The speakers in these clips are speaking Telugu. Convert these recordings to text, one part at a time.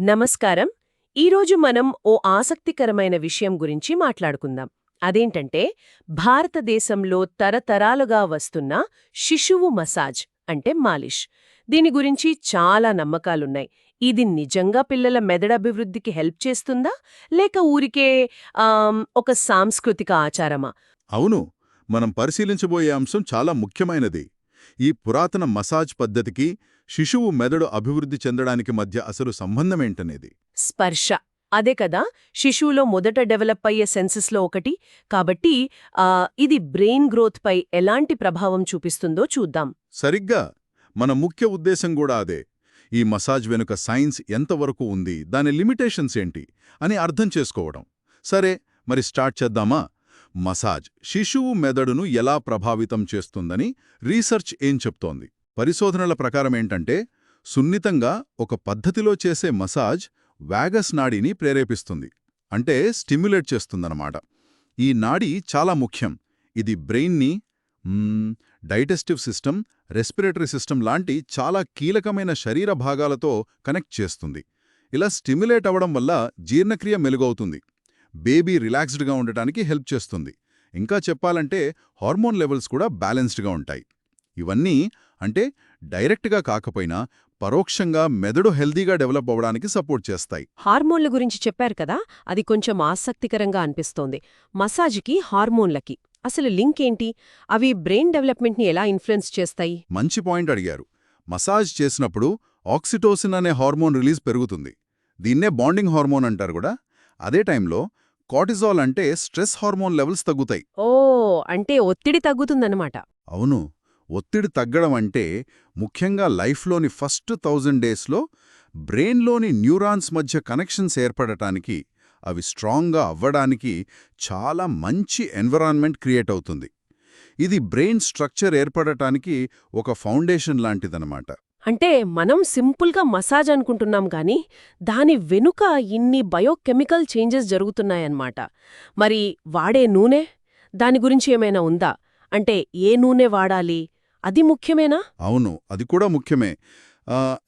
నమస్కారం. ఈరోజు మనం ఓ ఆసక్తికరమైన విషయం గురించి మాట్లాడుకుందాం. అదేంటంటే భారతదేశంలో తరతరాలుగా వస్తున్న శిశువు మసాజ్ అంటే మాలిష్. దీని గురించి చాలా నమ్మకాలున్నాయి. ఇది నిజంగా పిల్లల మెదడభివృద్ధికి హెల్ప్ చేస్తుందా? లేక ఊరికే ఒక సాంస్కృతిక ఆచారమా? అవును. మనం పరిశీలించబోయే అంశం చాలా ముఖ్యమైనది. ఈ పురాతన మసాజ్ పద్ధతికి శిశువు మెదడు అభివృద్ధి చెందడానికి మధ్య అసలు సంబంధమేంటనేది? స్పర్శ. అదే కదా శిశువులో మొదట డెవలప్ అయ్యే సెన్సెస్లో ఒకటి. కాబట్టి ఇది బ్రెయిన్ గ్రోత్పై ఎలాంటి ప్రభావం చూపిస్తుందో చూద్దాం. సరిగ్గా. మన ముఖ్య ఉద్దేశం కూడా అదే. ఈ మసాజ్ వెనుక సైన్స్ ఎంతవరకు ఉంది దాని లిమిటేషన్స్ ఏంటి అని అర్థం చేసుకోవడం. సరే మరి స్టార్ట్ చేద్దామా? మసాజ్. శిశువు మెదడును ఎలా ప్రభావితం చేస్తుందని రీసెర్చ్ ఏం చెప్తోంది? పరిశోధనల ప్రకారం ఏంటంటే సున్నితంగా ఒక పద్ధతిలో చేసే మసాజ్ వ్యాగస్ నాడీని ప్రేరేపిస్తుంది. అంటే స్టిమ్యులేట్ చేస్తుందన్నమాట. ఈ నాడీ చాలా ముఖ్యం. ఇది బ్రెయిన్ని డైజెస్టివ్ సిస్టమ్ రెస్పిరేటరీ సిస్టమ్ లాంటి చాలా కీలకమైన శరీర భాగాలతో కనెక్ట్ చేస్తుంది. ఇలా స్టిమ్యులేట్ అవ్వడం వల్ల జీర్ణక్రియ మెలుగవుతుంది. బేబీ రిలాక్స్డ్గా ఉండటానికి హెల్ప్ చేస్తుంది. ఇంకా చెప్పాలంటే హార్మోన్ లెవెల్స్ కూడా బ్యాలెన్స్డ్గా ఉంటాయి. ఇవన్నీ అంటే డైరెక్ట్గా కాకపోయినా పరోక్షంగా మెదడు హెల్దీగా డెవలప్ అవ్వడానికి సపోర్ట్ చేస్తాయి. హార్మోన్ల గురించి చెప్పారు కదా అది కొంచెం ఆసక్తికరంగా అనిపిస్తోంది. మసాజ్కి హార్మోన్లకి అసలు లింక్ ఏంటి? అవి బ్రెయిన్ డెవలప్మెంట్ని ఎలా ఇన్ఫ్లుయెన్స్ చేస్తాయి? మంచి పాయింట్ అడిగారు. మసాజ్ చేసినప్పుడు ఆక్సిటోసిన్ అనే హార్మోన్ రిలీజ్ పెరుగుతుంది. దీన్నే బాండింగ్ హార్మోన్ అంటారు కూడా. అదే టైంలో కార్టిజాల్ అంటే స్ట్రెస్ హార్మోన్ లెవెల్స్ తగ్గుతాయి. ఓ అంటే ఒత్తిడి తగ్గుతుందన్నమాట. అవును. ఒత్తిడి తగ్గడం అంటే ముఖ్యంగా లైఫ్లోని ఫస్ట్ థౌజండ్ డేస్లో బ్రెయిన్లోని న్యూరాన్స్ మధ్య కనెక్షన్స్ ఏర్పడటానికి అవి స్ట్రాంగ్గా అవ్వడానికి చాలా మంచి ఎన్విరాన్మెంట్ క్రియేట్ అవుతుంది. ఇది బ్రెయిన్ స్ట్రక్చర్ ఏర్పడటానికి ఒక ఫౌండేషన్ లాంటిదన్నమాట. అంటే మనం సింపుల్గా మసాజ్ అనుకుంటున్నాం గాని దాని వెనుక ఇన్ని బయోకెమికల్ చేంజెస్ జరుగుతున్నాయన్నమాట. మరి వాడే నూనె? దాని గురించి ఏమైనా ఉందా? అంటే ఏ నూనె వాడాలి? అది ముఖ్యమేనా? అవును అది కూడా ముఖ్యమే.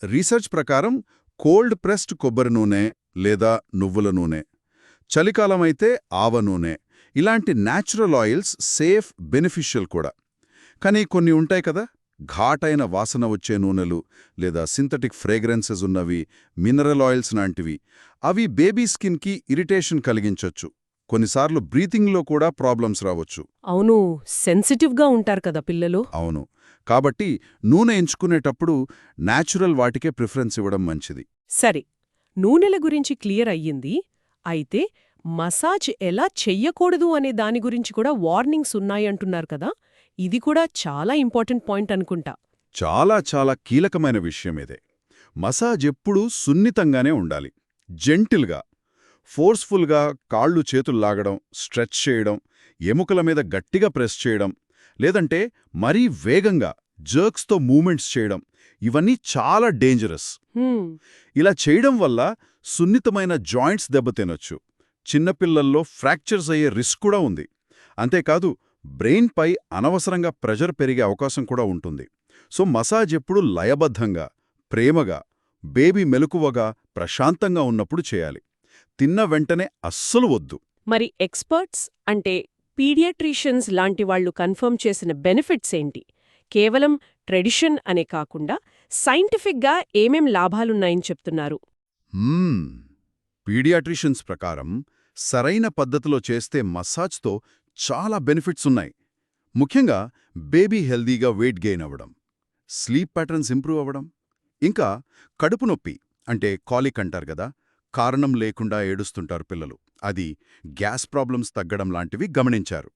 రీసెర్చ్ ప్రకారం కోల్డ్ ప్రెస్డ్ కొబ్బరి నూనె లేదా నువ్వుల నూనె చలికాలమైతే ఆవ నూనె ఇలాంటి న్యాచురల్ ఆయిల్స్ సేఫ్ బెనిఫిషియల్ కూడా. కానీ కొన్ని ఉంటాయి కదా? ఘాటైన వాసన వచ్చే నూనెలు లేదా సింథటిక్ ఫ్రేగ్రెన్సెస్ ఉన్నవి మినరల్ ఆయిల్స్ లాంటివి. అవి బేబీ స్కిన్కి ఇరిటేషన్ కలిగించొచ్చు. కొన్నిసార్లు బ్రీతింగ్లో కూడా ప్రాబ్లమ్స్ రావచ్చు. అవును సెన్సిటివ్గా ఉంటారు కదా పిల్లలు. అవును. కాబట్టి నూనె ఎంచుకునేటప్పుడు న్యాచురల్ వాటికే ప్రిఫరెన్స్ ఇవ్వడం మంచిది. సరే నూనెల గురించి క్లియర్ అయ్యింది. అయితే మసాజ్ ఎలా చెయ్యకూడదు అనే దాని గురించి కూడా వార్నింగ్స్ ఉన్నాయంటున్నారు కదా. ఇది కూడా చాలా ఇంపార్టెంట్ పాయింట్ అనుకుంటా. చాలా చాలా కీలకమైన విషయం ఇదే. మసాజ్ ఎప్పుడూ సున్నితంగానే ఉండాలి. జెంటిల్గా ఫోర్స్ఫుల్గా కాళ్ళు చేతులు లాగడం స్ట్రెచ్ చేయడం ఎముకల మీద గట్టిగా ప్రెస్ చేయడం లేదంటే మరీ వేగంగా జర్క్స్తో మూమెంట్స్ చేయడం ఇవన్నీ చాలా డేంజరస్. ఇలా చేయడం వల్ల సున్నితమైన జాయింట్స్ దెబ్బతినొచ్చు. చిన్నపిల్లల్లో ఫ్రాక్చర్స్ అయ్యే రిస్క్ కూడా ఉంది. అంతేకాదు బ్రెయిన్పై అనవసరంగా ప్రెషర్ పెరిగే అవకాశం కూడా ఉంటుంది. సో మసాజ్ ఎప్పుడూ లయబద్ధంగా ప్రేమగా బేబీ మెలకువగా ప్రశాంతంగా ఉన్నప్పుడు చేయాలి. తిన్న వెంటనే అస్సలు వద్దు. మరి ఎక్స్పర్ట్స్ అంటే పీడియాట్రిషియన్స్ లాంటి వాళ్ళు కన్ఫర్మ్ చేసిన బెనిఫిట్స్ ఏంటి? కేవలం ట్రెడిషన్ అనే కాకుండా సైంటిఫిక్గా ఏమేం లాభాలున్నాయని చెప్తున్నారు. పీడియాట్రిషియన్స్ ప్రకారం సరైన పద్ధతిలో చేస్తే మసాజ్తో చాలా బెనిఫిట్స్ ఉన్నాయి. ముఖ్యంగా బేబీ హెల్దీగా వెయిట్ గెయిన్ అవ్వడం స్లీప్ ప్యాటర్న్స్ ఇంప్రూవ్ అవ్వడం ఇంకా కడుపు నొప్పి అంటే కాలిక్ అంటారు కదా కారణం లేకుండా ఏడుస్తుంటారు పిల్లలు. అది గ్యాస్ ప్రాబ్లమ్స్ తగ్గడం లాంటివి గమనించారు.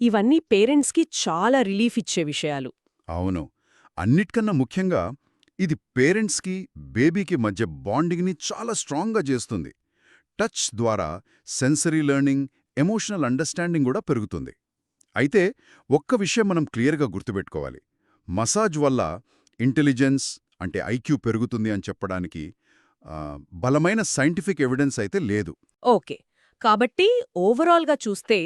ఇవన్నీ పేరెంట్స్కి చాలా రిలీఫ్ ఇచ్చే విషయాలు. అవును. అన్నిటికన్నా ముఖ్యంగా ఇది పేరెంట్స్కి బేబీకి మధ్య బాండింగ్ని చాలా స్ట్రాంగ్గా చేస్తుంది. టచ్ ద్వారా సెన్సరీ లెర్నింగ్ ఎమోషనల్ అండర్స్టాండింగ్ కూడా పెరుగుతుంది. అయితే ఒక్క విషయం మనం క్లియర్గా గుర్తుపెట్టుకోవాలి. మసాజ్ వల్ల ఇంటెలిజెన్స్ అంటే ఐక్యూ పెరుగుతుంది అని చెప్పడానికి బలమైన సైంటిఫిక్ ఎవిడెన్స్ అయితే లేదు. ఓకే. కాబట్టి ఓవరాల్గా చూస్తే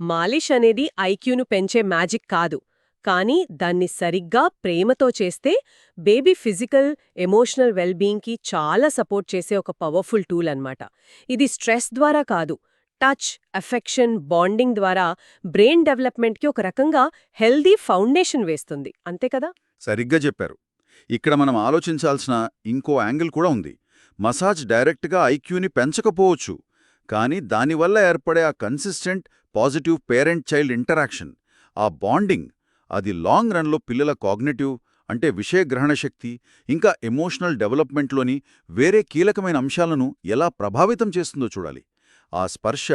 మాలిష్ అనేది ఐక్యూను పెంచే మ్యాజిక్ కాదు. కానీ దాన్ని సరిగ్గా ప్రేమతో చేస్తే బేబీ ఫిజికల్ ఎమోషనల్ వెల్బీయింగ్కి చాలా సపోర్ట్ చేసే ఒక పవర్ఫుల్ టూల్ అన్నమాట. ఇది స్ట్రెస్ ద్వారా కాదు టచ్ అఫెక్షన్ బాండింగ్ ద్వారా బ్రెయిన్ డెవలప్మెంట్కి ఒక రకంగా హెల్దీ ఫౌండేషన్ వేస్తుంది. అంతే కదా? సరిగ్గా చెప్పారు. ఇక్కడ మనం ఆలోచించాల్సిన ఇంకో యాంగిల్ కూడా ఉంది. మసాజ్ డైరెక్ట్గా ఐక్యూని పెంచకపోవచ్చు. కానీ దానివల్ల ఏర్పడే ఆ consistent positive parent child interaction ఆ బాండింగ్ అది లాంగ్ రన్లో పిల్లల కాగ్నిటివ్ అంటే విషయ గ్రహణ శక్తి ఇంకా ఎమోషనల్ డెవలప్మెంట్లోని వేరే కీలకమైన అంశాలను ఎలా ప్రభావితం చేస్తుందో చూడాలి. ఆ స్పర్శ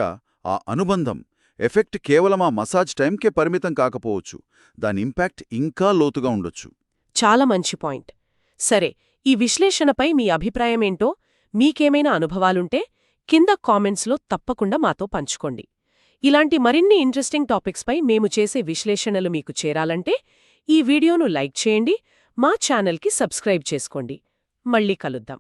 ఆ అనుబంధం ఎఫెక్ట్ కేవలం ఆ మసాజ్ టైంకే పరిమితం కాకపోవచ్చు. దాని ఇంపాక్ట్ ఇంకా లోతుగా ఉండొచ్చు. చాలా మంచి పాయింట్. సరే ఈ విశ్లేషణపై మీ అభిప్రాయమేంటో మీకేమైనా అనుభవాలుంటే కింద కామెంట్స్లో తప్పకుండా మాతో పంచుకోండి. ఇలాంటి మరిన్ని ఇంట్రెస్టింగ్ టాపిక్స్పై మేము చేసే విశ్లేషణలు మీకు చేరాలంటే ఈ వీడియోను లైక్ చేయండి మా ఛానల్కి సబ్స్క్రైబ్ చేసుకోండి. మళ్ళీ కలుద్దాం.